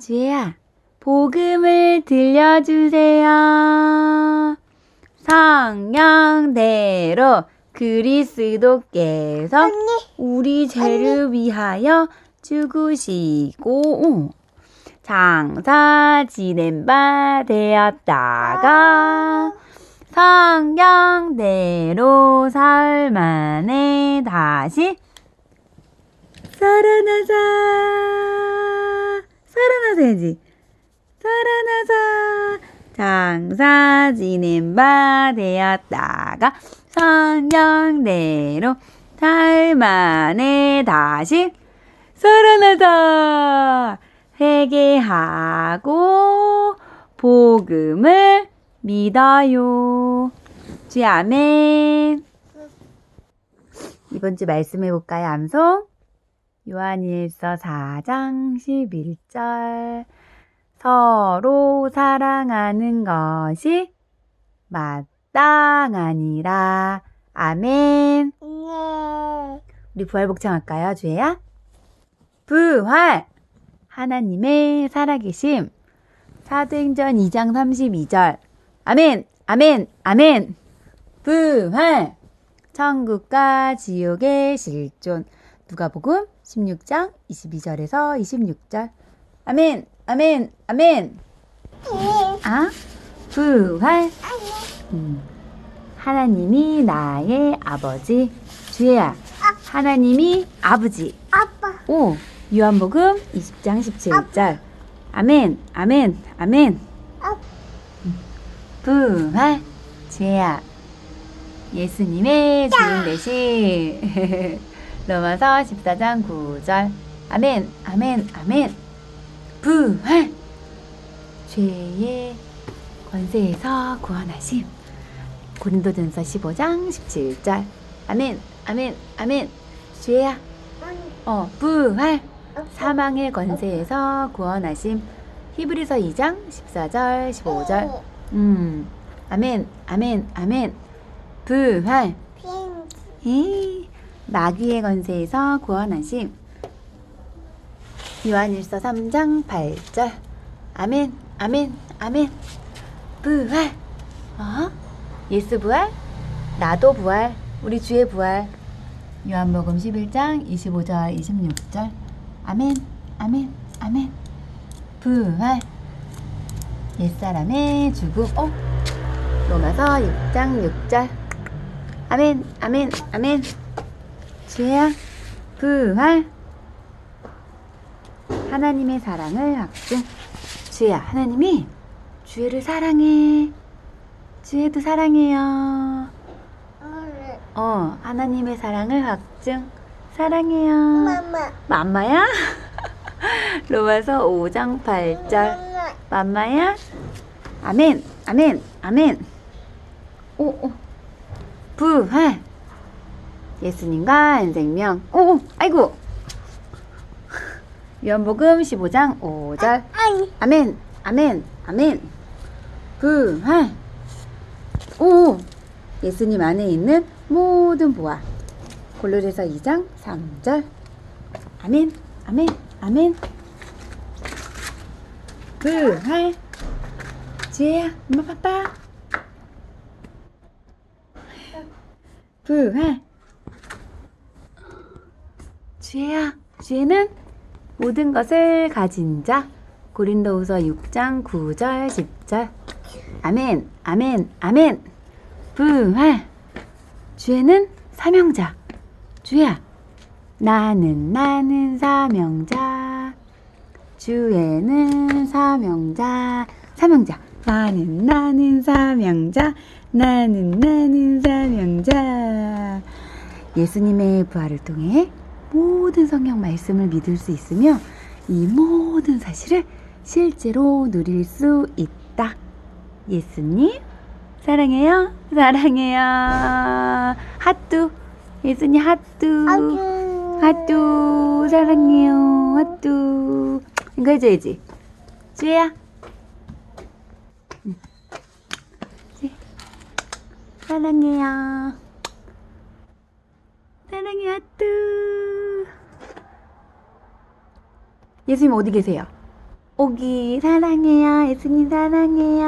주혜야, 복음을 들려주세요. 성령대로 그리스도께서 언니, 우리 죄를 위하여 죽으시고 장사 지낸 바 되었다가 성령대로 사흘 만에 다시 살아나자 살아나서야지 살아나서 장사 지낸 바 되었다가 성령대로 사흘 만에 다시 살아나다 회개하고 복음을 믿어요. 주 아멘. 이번 주 말씀 해 볼까요, 암송? 요한일서 4장 11절 서로 사랑하는 것이 마땅하니라. 아멘. 네. 우리 부활 복창 할까요, 주혜야? 부활! 하나님의 살아계심. 사도행전 2장 32절. 아멘! 아멘! 아멘! 부활! 천국과 지옥의 실존. 누가복음 16장 22절에서 26절. 아멘! 아멘! 아멘! 아? 부활! 음. 하나님이 나의 아버지. 주혜야. 하나님이 아버지. 아빠, 오, 요한복음 20장 17절. 아멘, 아멘, 아멘. 아. 부활, 죄야. 예수님의 죽음 대신. 로마서 14장 9절. 아멘, 아멘, 아멘. 부활, 죄의 권세에서 구원하심. 고린도전서 15장 17절. 아멘, 아멘, 아멘. 죄야. 어, 부활. 사망의 권세에서 구원하심. 히브리서 2장 14절, 15절. 음. 아멘. 아멘. 아멘. 부활. 이 마귀의 권세에서 구원하심. 요한일서 3장 8절. 아멘. 아멘. 아멘. 부활. 어? 예수 부활? 나도 부활. 우리 주의 부활. 요한복음 11장 25절 26절 아멘 아멘 아멘 부활 옛사람의 죽음 어 로마서 6장 6절 아멘 아멘 아멘 주야 부활 하나님의 사랑을 확증 주야 하나님이 주애를 사랑해 주애도 사랑해요 어, 하나님의 사랑을 확증. 사랑해요. 마마, 맘마야? 로마서 5장 8절. 맘마야? 아멘, 아멘, 아멘. 오, 오. 부활. 예수님과 인생명. 오, 오, 아이고. 요한복음 15장 5절. 아니, 아멘, 아멘, 아멘. 부활. 오, 예수님 안에 있는 모든 보아. 골로새서 2장 3절. 아멘, 아멘, 아멘. 부활. 지혜야, 엄마 바빠. 부활. 지혜야, 지혜는 모든 것을 가진 자. 고린도후서 6장 9절 10절. 아멘, 아멘, 아멘. 부활. 주에는 사명자. 주야. 나는 나는 사명자. 주에는 사명자. 사명자. 나는 나는 사명자. 나는 나는 사명자. 예수님의 부활을 통해 모든 성경 말씀을 믿을 수 있으며 이 모든 사실을 실제로 누릴 수 있다. 예수님 사랑해요. 사랑해요. 핫뚜. 예수님 핫뚜. 핫뚜. 사랑해요. 핫뚜. 이거 해줘야지. 주혜야. 응. 지. 사랑해요. 사랑해 핫뚜. 예수님 어디 계세요? 오기 사랑해요 예수님 사랑해요